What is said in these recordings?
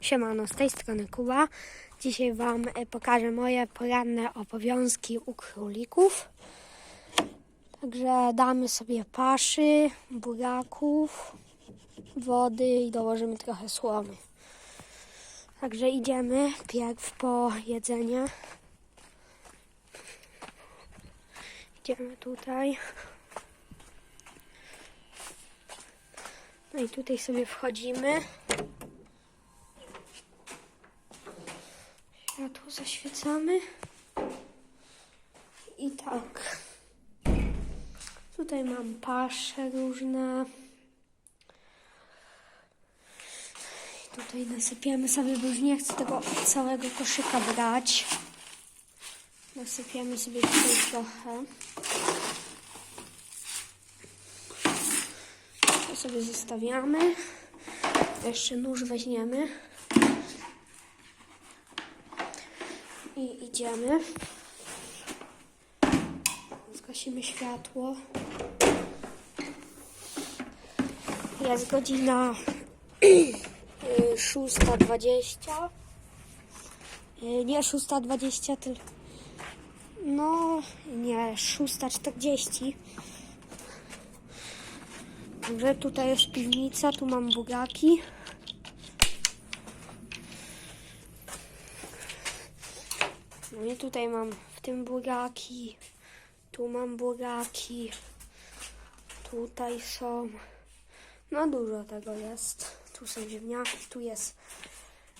Siemano, z tej strony Kuba. Dzisiaj Wam e, pokażę moje poranne obowiązki u królików. Także damy sobie paszy, buraków, wody i dołożymy trochę słomy. Także idziemy pierw po jedzenie. Idziemy tutaj. No i tutaj sobie wchodzimy. Światło zaświecamy. I tak. Tutaj mam pasze różne. Tutaj nasypiemy sobie, bo już nie chcę tego całego koszyka brać. Nasypiemy sobie tutaj trochę. To sobie zostawiamy. Jeszcze nóż weźmiemy. I idziemy. Zgasimy światło. Jest godzina y, 6.20. Y, Nie 6.20, tylko. No, nie, 6.40. Także tutaj jest piwnica, tu mam bugaki. No i tutaj mam w tym buraki, tu mam buraki, tutaj są, no dużo tego jest. Tu są ziemniaki, tu jest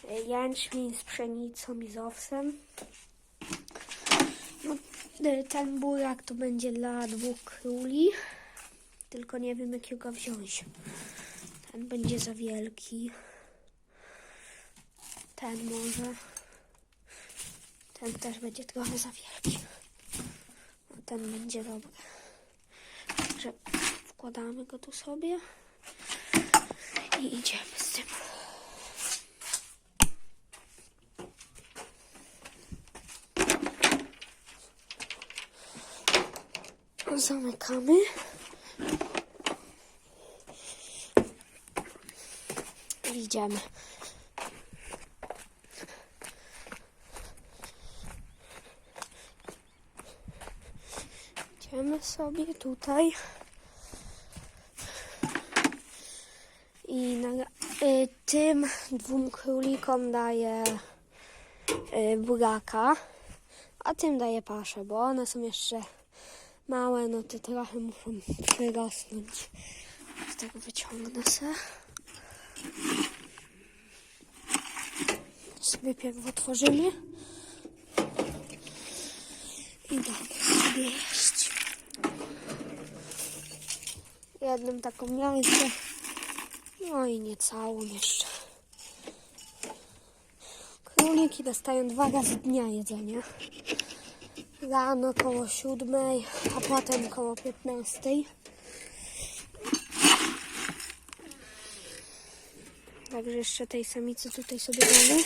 e, jęczmień z pszenicą i z owsem. No, e, ten burak to będzie dla dwóch króli, tylko nie wiem jakiego wziąć. Ten będzie za wielki. Ten może. Ten też będzie trochę za wielki. Ten będzie dobry. Także wkładamy go tu sobie i idziemy z tym. Zamykamy. Idziemy. Idziemy sobie tutaj. I y, tym dwóm królikom daję y, buraka, a tym daję paszę, bo one są jeszcze małe, no to trochę muszą przyrosnąć. Z tego wyciągnę se. Sobie pierw otworzymy. I damy sobie Jedną taką miarkę. No i nie całą jeszcze. Króliki dostają dwa razy dnia jedzenia. Rano koło siódmej, a potem koło piętnastej. Także jeszcze tej samicy tutaj sobie damy.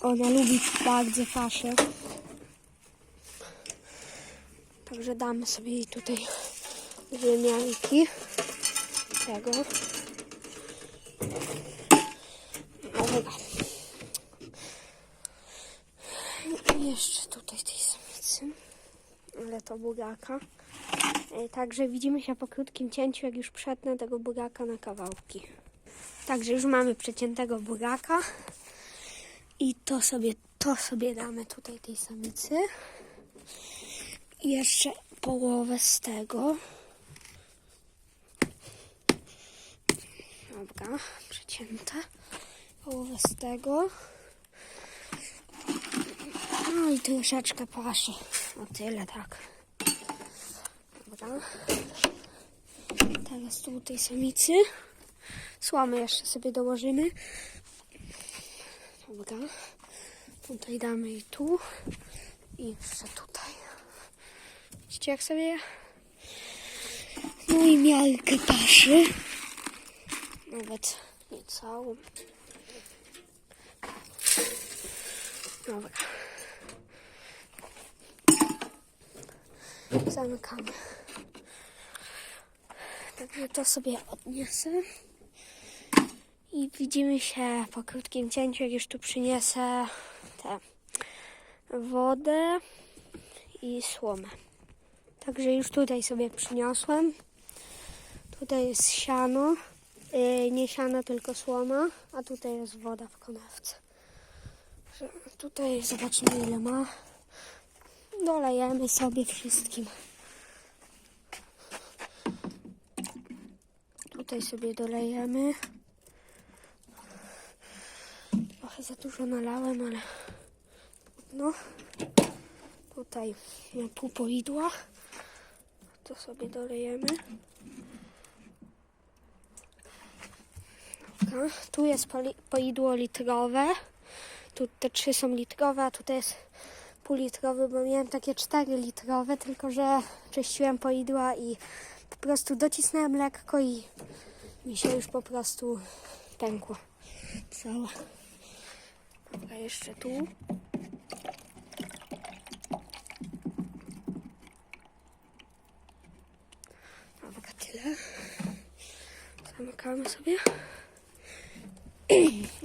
Ona lubi bardzo paszę. Także damy sobie tutaj dwie miarki tego. Dobra. I jeszcze tutaj tej samicy. Ale to bugaka. E, Także widzimy się po krótkim cięciu, jak już przetnę tego buraka na kawałki. Także już mamy przeciętego buraka. I to sobie, to sobie damy tutaj tej samicy. Jeszcze połowę z tego. Dobra, przecięte. Połowę z tego. No i troszeczkę paszy. O tyle, tak. Dobra. Teraz tu tej samicy. Słomy jeszcze sobie dołożymy. Dobra. Tutaj damy i tu. I jeszcze tutaj. Widzicie jak sobie? No i miarkę paszy. Nawet nie całą. Dobra. Zamykamy. Także to sobie odniosę. I widzimy się po krótkim cięciu, jak już tu przyniesę tę wodę i słomę. Także już tutaj sobie przyniosłem. Tutaj jest siano. Yy, nie siano, tylko słoma. A tutaj jest woda w konewce. Tutaj zobaczymy ile ma. Dolejemy sobie wszystkim. Tutaj sobie dolejemy. Trochę za dużo nalałem, ale no. Tutaj ma pół poidła. To sobie dolejemy. Dobra. Tu jest poidło litrowe. Tu te trzy są litrowe, a tutaj jest półlitrowy, bo miałem takie cztery litrowe, tylko że czyściłem poidła i po prostu docisnąłem lekko i mi się już po prostu pękło całe. Dobra, jeszcze tu. Dobra, tyle. Zamykamy sobie.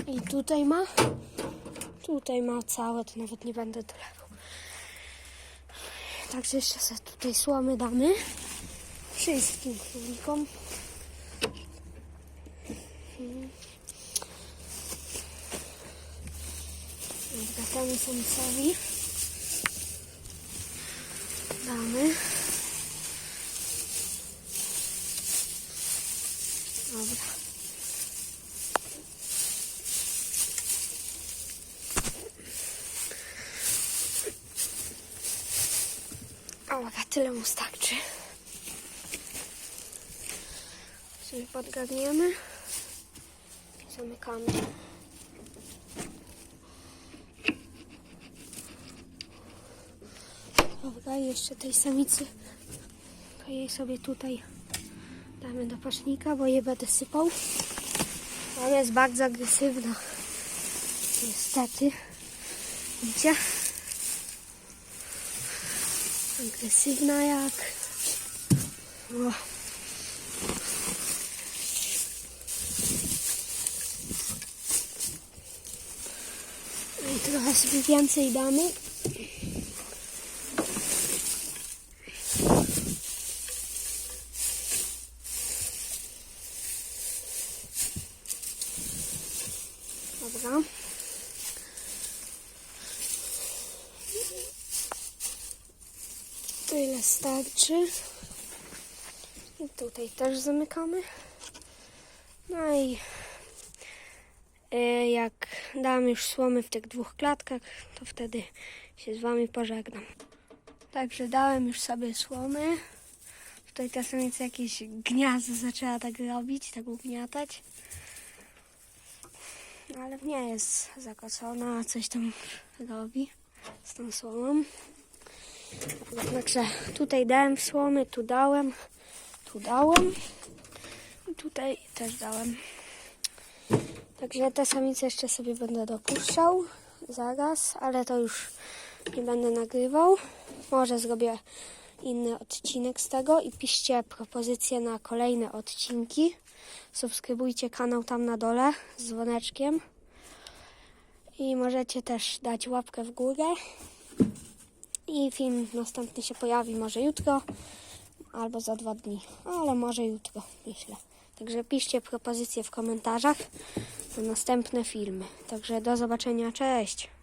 I tutaj ma. Tutaj ma całe, to nawet nie będę dolewał. Także jeszcze sobie tutaj słomy damy. Wszystkim królikom. Dobra, temu samcowi. Damy. Dobra. Dobra, tyle mu starczy. Sobie podgadniemy. I zamykamy. Dobra, jeszcze tej samicy to jej sobie tutaj damy do pasznika, bo je będę sypał. Ona jest bardzo agresywna. Niestety. Widzicie? Agresywna jak... O. I trochę sobie więcej damy. Dobra. Tyle starczy. I tutaj też zamykamy. No i y, jak dam już słomy w tych dwóch klatkach, to wtedy się z Wami pożegnam. Także dałem już sobie słomy. Tutaj ta samica jakieś gniazdo zaczęła tak robić, tak ugniatać. Ale nie jest zakocona, coś tam robi z tą słomą. Także tutaj dałem słomy, tu dałem, tu dałem i tutaj też dałem. Także te samice jeszcze sobie będę dopuszczał zaraz, ale to już nie będę nagrywał. Może zrobię inny odcinek z tego i piszcie propozycje na kolejne odcinki. Subskrybujcie kanał tam na dole z dzwoneczkiem. I możecie też dać łapkę w górę. I film następny się pojawi może jutro albo za dwa dni, ale może jutro, myślę. Także piszcie propozycje w komentarzach na następne filmy. Także do zobaczenia, cześć!